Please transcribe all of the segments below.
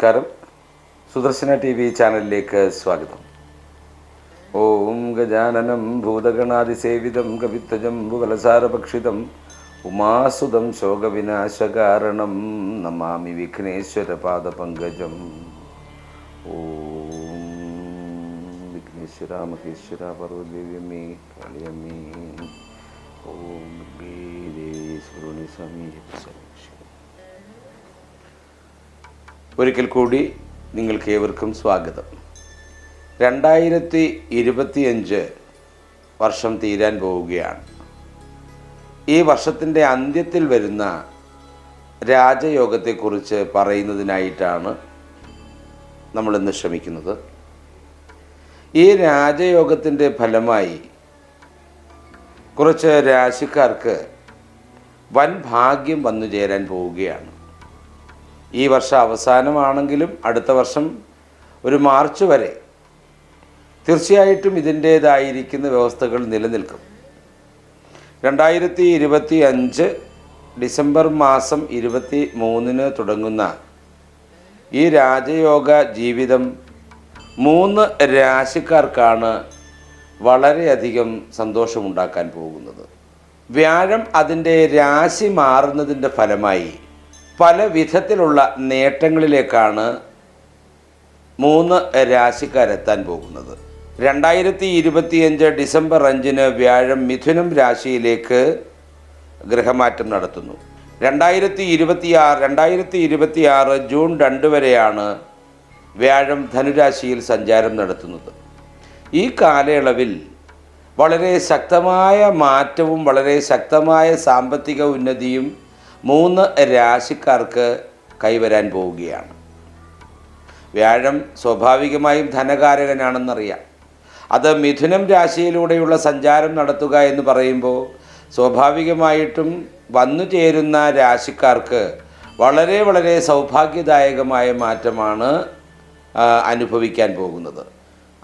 നമസ്കാരം. Sudarshana T V ചാനലിലേക്ക് സ്വാഗതം. ഓം ഗജാനനം ഭൂതഗണാതിസേവിതം കവിത്വജം ഭുവലസാരഭക്ഷിതം ഉമാസുതം ശോകവിനാശകാരണം നമാമി വിഘ്നേശ്വര പാദപങ്കജം. ഓം വിഘ്നേശ്വര മഹേശ്വര പർവദേവ്യമേ കാളിയമ്മേ. ഓം സുബ്രഹ്മണ്യ സ്വാമി. ഒരിക്കൽ കൂടി നിങ്ങൾക്ക് ഏവർക്കും സ്വാഗതം. രണ്ടായിരത്തി ഇരുപത്തിയഞ്ച് വർഷം തീരാൻ പോവുകയാണ്. ഈ വർഷത്തിന്റെ അന്ത്യത്തിൽ വരുന്ന രാജയോഗത്തെക്കുറിച്ച് പറയുന്നതിനായിട്ടാണ് നമ്മളിന്ന് ശ്രമിക്കുന്നത്. ഈ രാജയോഗത്തിന്റെ ഫലമായി കുറച്ച് രാശിക്കാർക്ക് വൻ ഭാഗ്യം വന്നു ചേരാൻ പോവുകയാണ്. ഈ വർഷം അവസാനമാണെങ്കിലും അടുത്ത വർഷം ഒരു മാർച്ച് വരെ തീർച്ചയായിട്ടും ഇതിന്റേതായിരിക്കുന്ന വ്യവസ്ഥകൾ നിലനിൽക്കും. രണ്ടായിരത്തി ഇരുപത്തി അഞ്ച് ഡിസംബർ മാസം ഇരുപത്തി മൂന്നിന് തുടങ്ങുന്ന ഈ രാജയോഗ ജീവിതം മൂന്ന് രാശിക്കാർക്കാണ് വളരെയധികം സന്തോഷമുണ്ടാക്കാൻ പോകുന്നത്. വ്യാഴം അതിന്റെ രാശി മാറുന്നതിന്റെ ഫലമായി പല വിധത്തിലുള്ള നേട്ടങ്ങളിലേക്കാണ് മൂന്ന് രാശിക്കാരെത്താൻ പോകുന്നത്. രണ്ടായിരത്തി ഇരുപത്തിയഞ്ച് ഡിസംബർ അഞ്ചിന് വ്യാഴം മിഥുനം രാശിയിലേക്ക് ഗ്രഹമാറ്റം നടത്തുന്നു. രണ്ടായിരത്തി ഇരുപത്തിയാറ് രണ്ടായിരത്തി ഇരുപത്തിയാറ് ജൂൺ രണ്ട് വരെയാണ് വ്യാഴം ധനുരാശിയിൽ സഞ്ചാരം നടത്തുന്നത്. ഈ കാലയളവിൽ വളരെ ശക്തമായ മാറ്റവും വളരെ ശക്തമായ സാമ്പത്തിക ഉന്നതിയും മൂന്ന് രാശിക്കാർക്ക് കൈവരാൻ പോവുകയാണ്. വ്യാഴം സ്വാഭാവികമായും ധനകാരകനാണെന്നറിയാം. അത് മിഥുനം രാശിയിലൂടെയുള്ള സഞ്ചാരം നടത്തുക എന്ന് പറയുമ്പോൾ സ്വാഭാവികമായിട്ടും വന്നു ചേരുന്ന രാശിക്കാർക്ക് വളരെ വളരെ സൗഭാഗ്യദായകമായ മാറ്റമാണ് അനുഭവിക്കാൻ പോകുന്നത്.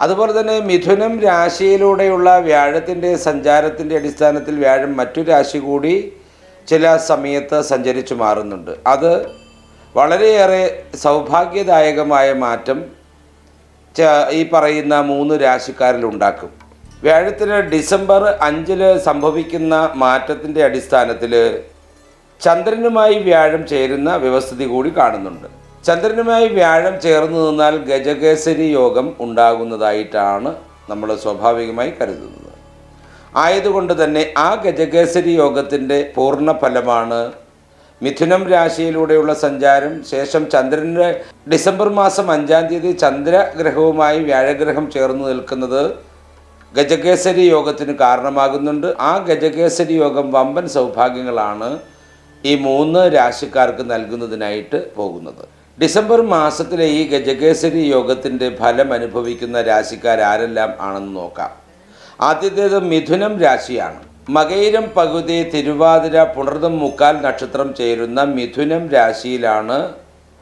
അതുപോലെ തന്നെ മിഥുനം രാശിയിലൂടെയുള്ള വ്യാഴത്തിന്റെ സഞ്ചാരത്തിന്റെ അടിസ്ഥാനത്തിൽ വ്യാഴം മറ്റു രാശി കൂടി ചില സമയത്ത് സഞ്ചരിച്ചു മാറുന്നുണ്ട്. അത് വളരെയേറെ സൗഭാഗ്യദായകമായ മാറ്റം ഈ പറയുന്ന മൂന്ന് രാശിക്കാരിൽ ഉണ്ടാക്കും. വ്യാഴത്തിന് ഡിസംബർ അഞ്ചിൽ സംഭവിക്കുന്ന മാറ്റത്തിന്റെ അടിസ്ഥാനത്തിൽ ചന്ദ്രനുമായി വ്യാഴം ചേരുന്ന വ്യവസ്ഥിതി കൂടി കാണുന്നുണ്ട്. ചന്ദ്രനുമായി വ്യാഴം ചേർന്ന് നിന്നാൽ ഗജകേസരി യോഗം ഉണ്ടാകുന്നതായിട്ടാണ് നമ്മൾ സ്വാഭാവികമായി കരുതുന്നത്. ആയതുകൊണ്ട് തന്നെ ആ ഗജകേസരി യോഗത്തിന്റെ പൂർണ ഫലമാണ് മിഥുനം രാശിയിലൂടെയുള്ള സഞ്ചാരം ശേഷം ചന്ദ്രന്റെ ഡിസംബർ മാസം അഞ്ചാം തീയതി ചന്ദ്രഗ്രഹവുമായി വ്യാഴഗ്രഹം ചേർന്ന് നിൽക്കുന്നത് ഗജകേസരി യോഗത്തിന് കാരണമാകുന്നുണ്ട്. ആ ഗജകേസരി യോഗം വമ്പൻ സൗഭാഗ്യങ്ങളാണ് ഈ മൂന്ന് രാശിക്കാർക്ക് നൽകുന്നതിനായിട്ട് പോകുന്നത്. ഡിസംബർ മാസത്തിലെ ഈ ഗജകേസരി യോഗത്തിന്റെ ഫലം അനുഭവിക്കുന്ന രാശിക്കാർ ആരെല്ലാം ആണെന്ന് നോക്കാം. ആദ്യത്തേത് മിഥുനം രാശിയാണ്. മകയിരം പകുതി തിരുവാതിര പുണർതും മുക്കാൽ നക്ഷത്രം ചേരുന്ന മിഥുനം രാശിയിലാണ്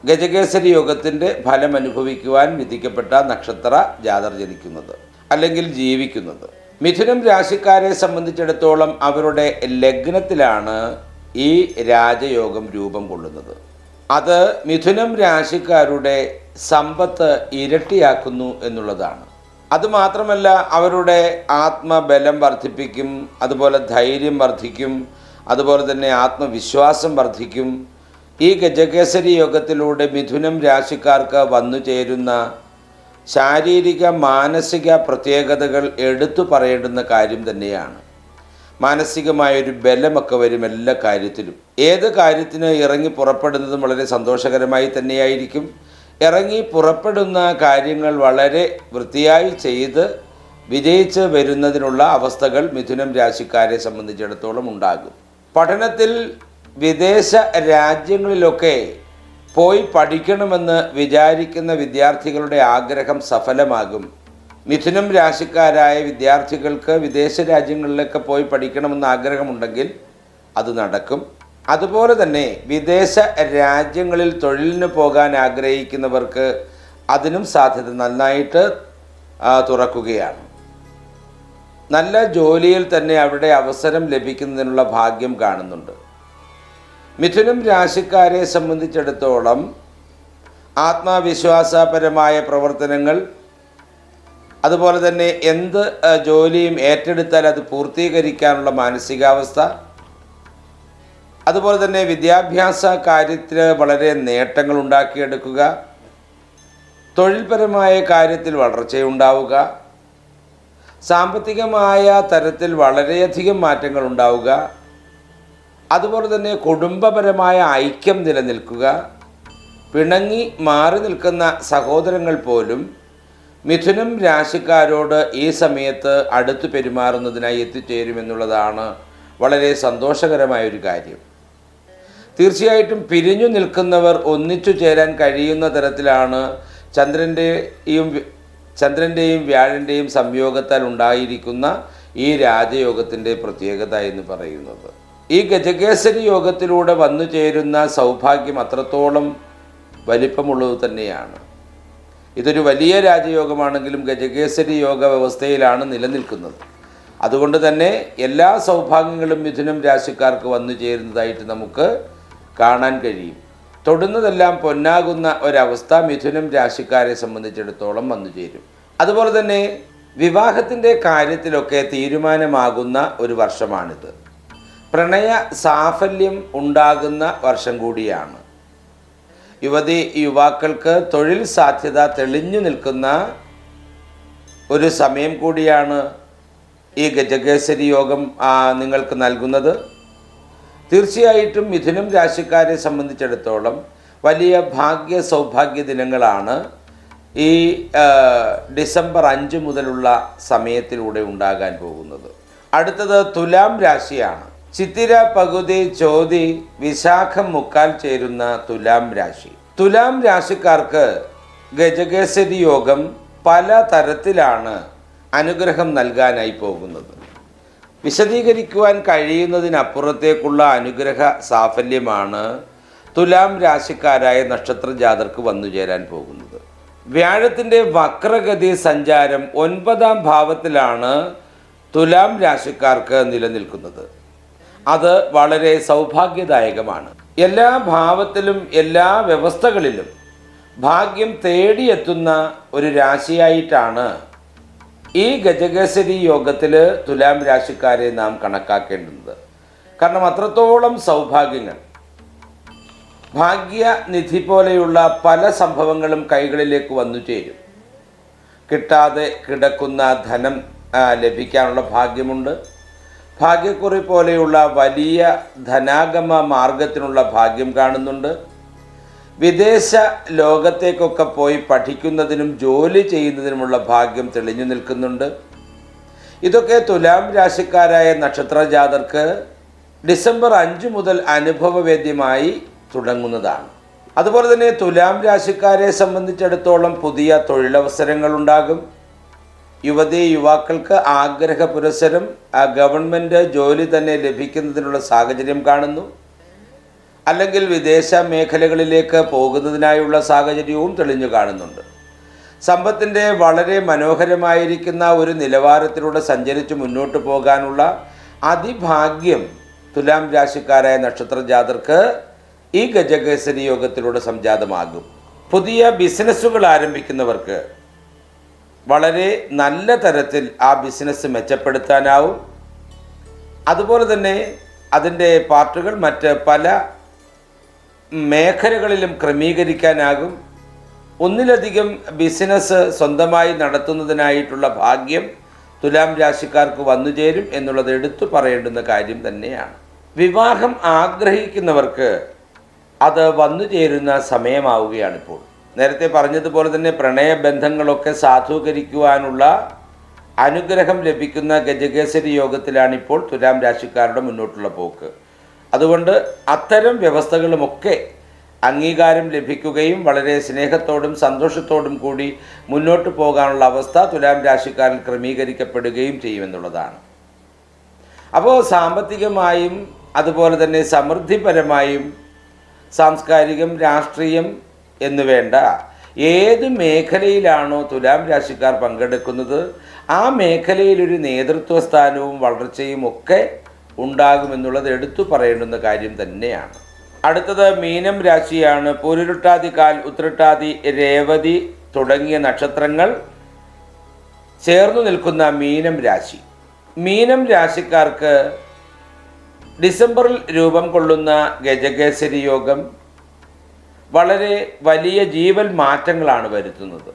ഗജകേസരി യോഗത്തിന്റെ ഫലം അനുഭവിക്കുവാൻ വിധിക്കപ്പെട്ട നക്ഷത്ര ജാതർ ജനിക്കുന്നത് അല്ലെങ്കിൽ ജീവിക്കുന്നത്. മിഥുനം രാശിക്കാരെ സംബന്ധിച്ചിടത്തോളം അവരുടെ ലഗ്നത്തിലാണ് ഈ രാജയോഗം രൂപം കൊള്ളുന്നത്. അത് മിഥുനം രാശിക്കാരുടെ സമ്പത്ത് ഇരട്ടിയാക്കുന്നു എന്നുള്ളതാണ്. അതുമാത്രമല്ല അവരുടെ ആത്മബലം വർദ്ധിപ്പിക്കും അതുപോലെ ധൈര്യം വർദ്ധിക്കും അതുപോലെ തന്നെ ആത്മവിശ്വാസം വർദ്ധിക്കും. ഈ ഗജകേസരി യോഗത്തിലൂടെ മിഥുനം രാശിക്കാർക്ക് വന്നു ചേരുന്ന ശാരീരിക മാനസിക പ്രത്യേകതകൾ എടുത്തു പറയേണ്ടുന്ന കാര്യം തന്നെയാണ്. മാനസികമായൊരു ബലമൊക്കെ വരും എല്ലാ കാര്യത്തിലും. ഏത് കാര്യത്തിന് ഇറങ്ങി പുറപ്പെടുന്നതും വളരെ സന്തോഷകരമായി തന്നെയായിരിക്കും. ഇറങ്ങി പുറപ്പെടുന്ന കാര്യങ്ങൾ വളരെ വൃത്തിയായി ചെയ്ത് വിജയിച്ച് വരുന്നതിനുള്ള അവസ്ഥകൾ മിഥുനം രാശിക്കാരെ സംബന്ധിച്ചിടത്തോളം ഉണ്ടാകും. പഠനത്തിൽ വിദേശ രാജ്യങ്ങളിലൊക്കെ പോയി പഠിക്കണമെന്ന് വിചാരിക്കുന്ന വിദ്യാർത്ഥികളുടെ ആഗ്രഹം സഫലമാകും. മിഥുനം രാശിക്കാരായ വിദ്യാർത്ഥികൾക്ക് വിദേശ രാജ്യങ്ങളിലൊക്കെ പോയി പഠിക്കണമെന്ന് ആഗ്രഹമുണ്ടെങ്കിൽ അത് നടക്കും. അതുപോലെ തന്നെ വിദേശ രാജ്യങ്ങളിൽ തൊഴിലിന് പോകാൻ ആഗ്രഹിക്കുന്നവർക്ക് അതിനും സാധ്യത നന്നായിട്ട് തുറക്കുകയാണ്. നല്ല ജോലിയിൽ തന്നെ അവിടെ അവസരം ലഭിക്കുന്നതിനുള്ള ഭാഗ്യം കാണുന്നുണ്ട്. മിഥുനം രാശിക്കാരെ സംബന്ധിച്ചിടത്തോളം ആത്മവിശ്വാസപരമായ പ്രവർത്തനങ്ങൾ അതുപോലെ തന്നെ എന്ത് ജോലിയും ഏറ്റെടുത്താൽ അത് പൂർത്തീകരിക്കാനുള്ള മാനസികാവസ്ഥ അതുപോലെ തന്നെ വിദ്യാഭ്യാസ കാര്യത്തിൽ വളരെ നേട്ടങ്ങൾ ഉണ്ടാക്കിയെടുക്കുക തൊഴിൽപരമായ കാര്യത്തിൽ വളർച്ചയുണ്ടാവുക സാമ്പത്തികമായ തരത്തിൽ വളരെയധികം മാറ്റങ്ങൾ ഉണ്ടാവുക അതുപോലെ തന്നെ കുടുംബപരമായ ഐക്യം നിലനിൽക്കുക പിണങ്ങി മാറി നിൽക്കുന്ന സഹോദരങ്ങൾ പോലും മിഥുനം രാശിക്കാരോട് ഈ സമയത്ത് അടുത്തു പെരുമാറുന്നതിനായി എത്തിച്ചേരുമെന്നുള്ളതാണ് വളരെ സന്തോഷകരമായ ഒരു കാര്യം. തീർച്ചയായിട്ടും പിരിഞ്ഞു നിൽക്കുന്നവർ ഒന്നിച്ചു ചേരാൻ കഴിയുന്ന തരത്തിലാണ് ചന്ദ്രന്റെയും ചന്ദ്രന്റെയും വ്യാഴന്റെയും സംയോഗത്താൽ ഉണ്ടായിരിക്കുന്ന ഈ രാജയോഗത്തിന്റെ പ്രത്യേകത എന്ന് പറയുന്നത്. ഈ ഗജകേസരി യോഗത്തിലൂടെ വന്നു ചേരുന്ന സൗഭാഗ്യം അത്രത്തോളം വലിപ്പമുള്ളത് തന്നെയാണ്. ഇതൊരു വലിയ രാജയോഗമാണെങ്കിലും ഗജകേസരി യോഗ വ്യവസ്ഥയിലാണ് നിലനിൽക്കുന്നത്. അതുകൊണ്ട് തന്നെ എല്ലാ സൗഭാഗ്യങ്ങളും മിഥുനം രാശിക്കാർക്ക് വന്നു ചേരുന്നതായിട്ട് നമുക്ക് കാണാൻ കഴിയും. തൊടുന്നതെല്ലാം പൊന്നാകുന്ന ഒരവസ്ഥ മിഥുനം രാശിക്കാരെ സംബന്ധിച്ചിടത്തോളം വന്നു ചേരും. അതുപോലെ തന്നെ വിവാഹത്തിന്റെ കാര്യത്തിലൊക്കെ തീരുമാനമാകുന്ന ഒരു വർഷമാണിത്. പ്രണയ സാഫല്യം ഉണ്ടാകുന്ന വർഷം കൂടിയാണ്. യുവതി യുവാക്കൾക്ക് തൊഴിൽ സാധ്യത തെളിഞ്ഞു നിൽക്കുന്ന ഒരു സമയം കൂടിയാണ് ഈ ഗജകേസരി യോഗം നിങ്ങൾക്ക് നൽകുന്നത്. തീർച്ചയായിട്ടും മിഥുനം രാശിക്കാരെ സംബന്ധിച്ചിടത്തോളം വലിയ ഭാഗ്യ സൗഭാഗ്യ ദിനങ്ങളാണ് ഈ ഡിസംബർ അഞ്ച് മുതലുള്ള സമയത്തിലൂടെ ഉണ്ടാകാൻ പോകുന്നത്. അടുത്തത് തുലാം രാശിയാണ്. ചിത്തിര പകുതി ചോതി വിശാഖം മുക്കാൽ ചേരുന്ന തുലാം രാശി. തുലാം രാശിക്കാർക്ക് ഗജകേസരി യോഗം പല തരത്തിലാണ് അനുഗ്രഹം നൽകാനായി പോകുന്നത്. വിശദീകരിക്കുവാൻ കഴിയുന്നതിനപ്പുറത്തേക്കുള്ള അനുഗ്രഹ സാഫല്യമാണ് തുലാം രാശിക്കാരായ നക്ഷത്ര ജാതർക്ക് വന്നു ചേരാൻ പോകുന്നത്. വ്യാഴത്തിന്റെ വക്രഗതി സഞ്ചാരം ഒൻപതാം ഭാവത്തിലാണ് തുലാം രാശിക്കാർക്ക് നിലനിൽക്കുന്നത്. അത് വളരെ സൗഭാഗ്യദായകമാണ്. എല്ലാ ഭാവത്തിലും എല്ലാ വ്യവസ്ഥകളിലും ഭാഗ്യം തേടിയെത്തുന്ന ഒരു രാശിയായിട്ടാണ് ഈ ഗജകേസരി യോഗത്തിൽ തുലാം രാശിക്കാരെ നാം കണക്കാക്കേണ്ടുന്നത്. കാരണം അത്രത്തോളം സൗഭാഗ്യങ്ങൾ. ഭാഗ്യനിധി പോലെയുള്ള പല സംഭവങ്ങളും കൈകളിലേക്ക് വന്നു ചേരും. കിട്ടാതെ കിടക്കുന്ന ധനം ലഭിക്കാനുള്ള ഭാഗ്യമുണ്ട്. ഭാഗ്യക്കുറി പോലെയുള്ള വലിയ ധനാഗമ മാർഗത്തിനുള്ള ഭാഗ്യം കാണുന്നുണ്ട്. വിദേശ ലോകത്തേക്കൊക്കെ പോയി പഠിക്കുന്നതിനും ജോലി ചെയ്യുന്നതിനുമുള്ള ഭാഗ്യം തെളിഞ്ഞു നിൽക്കുന്നുണ്ട്. ഇതൊക്കെ തുലാം രാശിക്കാരായ നക്ഷത്ര ജാതർക്ക് ഡിസംബർ അഞ്ച് മുതൽ അനുഭവവേദ്യമായി തുടങ്ങുന്നതാണ്. അതുപോലെ തന്നെ തുലാം രാശിക്കാരെ സംബന്ധിച്ചിടത്തോളം പുതിയ തൊഴിലവസരങ്ങൾ ഉണ്ടാകും യുവതി യുവാക്കൾക്ക് ആഗ്രഹ പുരസരം ഗവൺമെന്റ് ജോലി തന്നെ ലഭിക്കുന്നതിനുള്ള സാഹചര്യം കാണുന്നു. അല്ലെങ്കിൽ വിദേശ മേഖലകളിലേക്ക് പോകുന്നതിനായുള്ള സാഹചര്യവും തെളിഞ്ഞു കാണുന്നുണ്ട്. സമ്പത്തിന്റെ വളരെ മനോഹരമായിരിക്കുന്ന ഒരു നിലവാരത്തിലൂടെ സഞ്ചരിച്ച് മുന്നോട്ട് പോകാനുള്ള അതിഭാഗ്യം തുലാം രാശിക്കാരായ നക്ഷത്ര ജാതർക്ക് ഈ ഗജകേസരി യോഗത്തിലൂടെ സംജാതമാകും. പുതിയ ബിസിനസ്സുകൾ ആരംഭിക്കുന്നവർക്ക് വളരെ നല്ല തരത്തിൽ ആ ബിസിനസ് മെച്ചപ്പെടുത്താനാവും. അതുപോലെ തന്നെ അതിന്റെ പാർട്ടുകൾ മറ്റ് പല മേഖലകളിലും ക്രമീകരിക്കാനാകും. ഒന്നിലധികം ബിസിനസ് സ്വന്തമായി നടത്തുന്നതിനായിട്ടുള്ള ഭാഗ്യം തുലാം രാശിക്കാർക്ക് വന്നുചേരും എന്നുള്ളത് എടുത്തു പറയേണ്ടുന്ന കാര്യം തന്നെയാണ്. വിവാഹം ആഗ്രഹിക്കുന്നവർക്ക് അത് വന്നു ചേരുന്ന സമയമാവുകയാണിപ്പോൾ നേരത്തെ പറഞ്ഞതുപോലെ തന്നെ പ്രണയബന്ധങ്ങളൊക്കെ സാധൂകരിക്കുവാനുള്ള അനുഗ്രഹം ലഭിക്കുന്ന ഗജകേസരി യോഗത്തിലാണിപ്പോൾ തുലാം രാശിക്കാരുടെ മുന്നോട്ടുള്ള പോക്ക്. അതുകൊണ്ട് അത്തരം വ്യവസ്ഥകളുമൊക്കെ അംഗീകാരം ലഭിക്കുകയും വളരെ സ്നേഹത്തോടും സന്തോഷത്തോടും കൂടി മുന്നോട്ട് പോകാനുള്ള അവസ്ഥ തുലാം രാശിക്കാരിൽ ക്രമീകരിക്കപ്പെടുകയും ചെയ്യുമെന്നുള്ളതാണ്. അപ്പോൾ സാമ്പത്തികമായും അതുപോലെ തന്നെ സമൃദ്ധിപരമായും സാംസ്കാരികം രാഷ്ട്രീയം എന്ന് വേണ്ട ഏത് മേഖലയിലാണോ തുലാം രാശിക്കാർ പങ്കെടുക്കുന്നത് ആ മേഖലയിലൊരു നേതൃത്വ സ്ഥാനവും വളർച്ചയും ഒക്കെ ഉണ്ടാകുമെന്നുള്ളത് എടുത്തു പറയേണ്ടുന്ന കാര്യം തന്നെയാണ്. അടുത്തത് മീനം രാശിയാണ്. പൂരുരുട്ടാതി കാൽ ഉത്രട്ടാതി രേവതി തുടങ്ങിയ നക്ഷത്രങ്ങൾ ചേർന്നു നിൽക്കുന്ന മീനം രാശി. മീനം രാശിക്കാർക്ക് ഡിസംബറിൽ രൂപം കൊള്ളുന്ന ഗജകേസരി യോഗം വളരെ വലിയ ജീവൽ മാറ്റങ്ങളാണ് വരുത്തുന്നത്.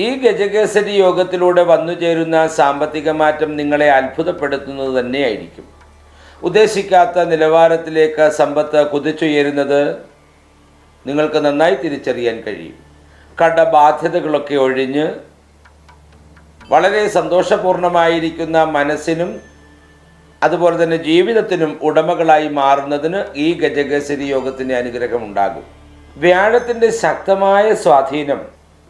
ഈ ഗജകേസരി യോഗത്തിലൂടെ വന്നു ചേരുന്ന സാമ്പത്തിക മാറ്റം നിങ്ങളെ അത്ഭുതപ്പെടുത്തുന്നത് തന്നെയായിരിക്കും. ഉദ്ദേശിക്കാത്ത നിലവാരത്തിലേക്ക് സമ്പത്ത് കുതിച്ചുയരുന്നത് നിങ്ങൾക്ക് നന്നായി തിരിച്ചറിയാൻ കഴിയും. കടബാധ്യതകളൊക്കെ ഒഴിഞ്ഞ് വളരെ സന്തോഷപൂർണമായിരിക്കുന്ന മനസ്സിനും അതുപോലെ തന്നെ ജീവിതത്തിനും ഉടമകളായി മാറുന്നതിന് ഈ ഗജകേസരി യോഗത്തിന്റെ അനുഗ്രഹം ഉണ്ടാകും വ്യാഴത്തിന്റെ ശക്തമായ സ്വാധീനം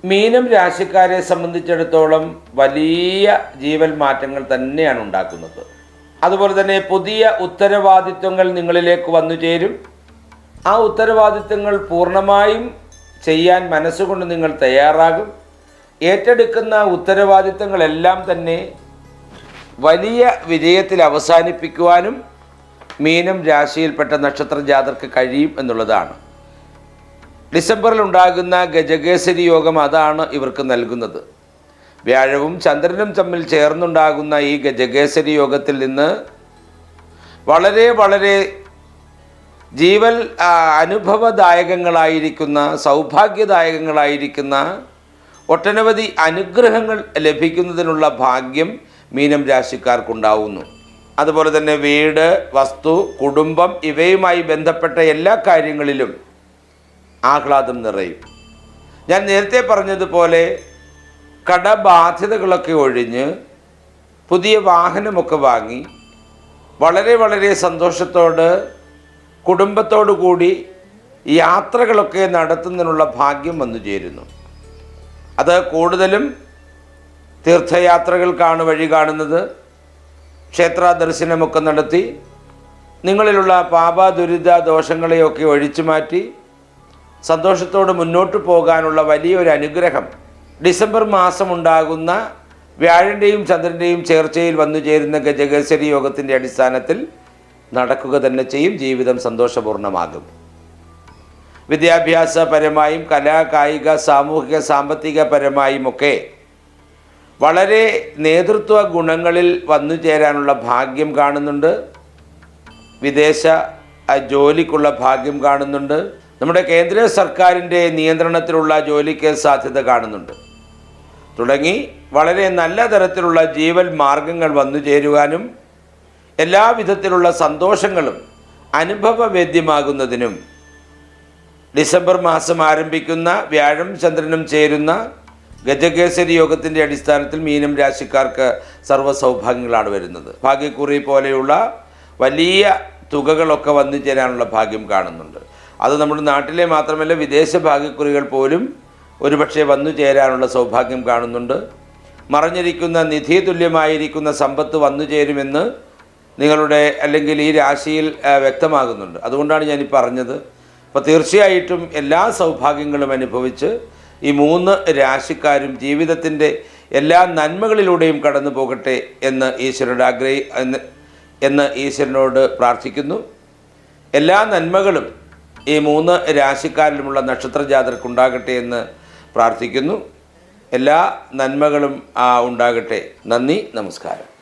മീനം രാശിക്കാരെ സംബന്ധിച്ചിടത്തോളം വലിയ ജീവൽ മാറ്റങ്ങൾ തന്നെയാണ് ഉണ്ടാക്കുന്നത്. അതുപോലെ തന്നെ പുതിയ ഉത്തരവാദിത്വങ്ങൾ നിങ്ങളിലേക്ക് വന്നു ചേരും. ആ ഉത്തരവാദിത്വങ്ങൾ പൂർണമായും ചെയ്യാൻ മനസ്സുകൊണ്ട് നിങ്ങൾ തയ്യാറാകും. ഏറ്റെടുക്കുന്ന ഉത്തരവാദിത്തങ്ങളെല്ലാം തന്നെ വലിയ വിജയത്തിൽ അവസാനിപ്പിക്കുവാനും മീനം രാശിയിൽപ്പെട്ട നക്ഷത്ര ജാതർക്ക് കഴിയും എന്നുള്ളതാണ്. ഡിസംബറിൽ ഉണ്ടാകുന്ന ഗജകേസരി യോഗം അതാണ് ഇവർക്ക് നൽകുന്നത്. വ്യാഴവും ചന്ദ്രനും തമ്മിൽ ചേർന്നുണ്ടാകുന്ന ഈ ഗജകേസരി യോഗത്തിൽ നിന്ന് വളരെ വളരെ ജീവൽ അനുഭവദായകങ്ങളായിരിക്കുന്ന സൗഭാഗ്യദായകങ്ങളായിരിക്കുന്ന ഒട്ടനവധി അനുഗ്രഹങ്ങൾ ലഭിക്കുന്നതിനുള്ള ഭാഗ്യം മീനം രാശിക്കാർക്കുണ്ടാവുന്നു. അതുപോലെ തന്നെ വീട് വസ്തു കുടുംബം ഇവയുമായി ബന്ധപ്പെട്ട എല്ലാ കാര്യങ്ങളിലും ആഹ്ലാദം നിറയും. ഞാൻ നേരത്തെ പറഞ്ഞതുപോലെ കടബാധ്യതകളൊക്കെ ഒഴിഞ്ഞ് പുതിയ വാഹനമൊക്കെ വാങ്ങി വളരെ വളരെ സന്തോഷത്തോട് കുടുംബത്തോടു കൂടി യാത്രകളൊക്കെ നടത്തുന്നതിനുള്ള ഭാഗ്യം വന്നു ചേരുന്നു. അത് കൂടുതലും തീർത്ഥയാത്രകൾക്കാണ് വഴി കാണുന്നത്. ക്ഷേത്ര ദർശനമൊക്കെ നടത്തി നിങ്ങളിലുള്ള പാപ ദുരിത ദോഷങ്ങളെയൊക്കെ ഒഴിച്ചു മാറ്റി സന്തോഷത്തോട് മുന്നോട്ട് പോകാനുള്ള വലിയൊരു അനുഗ്രഹം ഡിസംബർ മാസം ഉണ്ടാകുന്ന വ്യാഴന്റെയും ചന്ദ്രന്റെയും ചേർച്ചയിൽ വന്നു ചേരുന്ന ഗജകേസരി യോഗത്തിന്റെ അടിസ്ഥാനത്തിൽ നടക്കുക തന്നെ ചെയ്യും. ജീവിതം സന്തോഷപൂർണമാകും വിദ്യാഭ്യാസപരമായും കലാ കായിക സാമൂഹിക സാമ്പത്തിക പരമായും ഒക്കെ വളരെ നേതൃത്വ ഗുണങ്ങളിൽ വന്നു ചേരാനുള്ള ഭാഗ്യം കാണുന്നുണ്ട്. വിദേശ ജോലിക്കുള്ള ഭാഗ്യം കാണുന്നുണ്ട്. നമ്മുടെ കേന്ദ്ര സർക്കാരിന്റെ നിയന്ത്രണത്തിലുള്ള ജോലിക്ക് സാധ്യത കാണുന്നുണ്ട്. തുടങ്ങി വളരെ നല്ല തരത്തിലുള്ള ജീവൽ മാർഗങ്ങൾ വന്നു ചേരുവാനും എല്ലാവിധത്തിലുള്ള സന്തോഷങ്ങളും അനുഭവവേദ്യമാകുന്നതിനും ഡിസംബർ മാസം ആരംഭിക്കുന്ന വ്യാഴം ചന്ദ്രനും ചേരുന്ന ഗജകേസരി യോഗത്തിന്റെ അടിസ്ഥാനത്തിൽ മീനം രാശിക്കാർക്ക് സർവ സൗഭാഗ്യങ്ങളാണ് വരുന്നത്. ഭാഗ്യക്കുറി പോലെയുള്ള വലിയ തുകകളൊക്കെ വന്നു ചേരാനുള്ള ഭാഗ്യം കാണുന്നുണ്ട്. അത് നമ്മുടെ നാട്ടിലെ മാത്രമല്ല വിദേശ ഭാഗ്യക്കുറികൾ പോലും ഒരുപക്ഷെ വന്നു ചേരാനുള്ള സൗഭാഗ്യം കാണുന്നുണ്ട്. മറഞ്ഞിരിക്കുന്ന നിധി തുല്യമായിരിക്കുന്ന സമ്പത്ത് വന്നു ചേരുമെന്ന് നിങ്ങളുടെ അല്ലെങ്കിൽ ഈ രാശിയിൽ വ്യക്തമാകുന്നുണ്ട്. അതുകൊണ്ടാണ് ഞാൻ ഈ പറഞ്ഞത്. അപ്പോൾ തീർച്ചയായിട്ടും എല്ലാ സൗഭാഗ്യങ്ങളും അനുഭവിച്ച് ഈ മൂന്ന് രാശിക്കാരും ജീവിതത്തിന്റെ എല്ലാ നന്മകളിലൂടെയും കടന്നു പോകട്ടെ എന്ന് ഈശ്വരനോട് ആഗ്രഹി എന്ന് ഈശ്വരനോട് പ്രാർത്ഥിക്കുന്നു. എല്ലാ നന്മകളും ഈ മൂന്ന് രാശിക്കാരിലുമുള്ള നക്ഷത്ര ജാതർക്കുണ്ടാകട്ടെ എന്ന് പ്രാർത്ഥിക്കുന്നു. എല്ലാ നന്മകളും ഉണ്ടാകട്ടെ. നന്ദി നമസ്കാരം.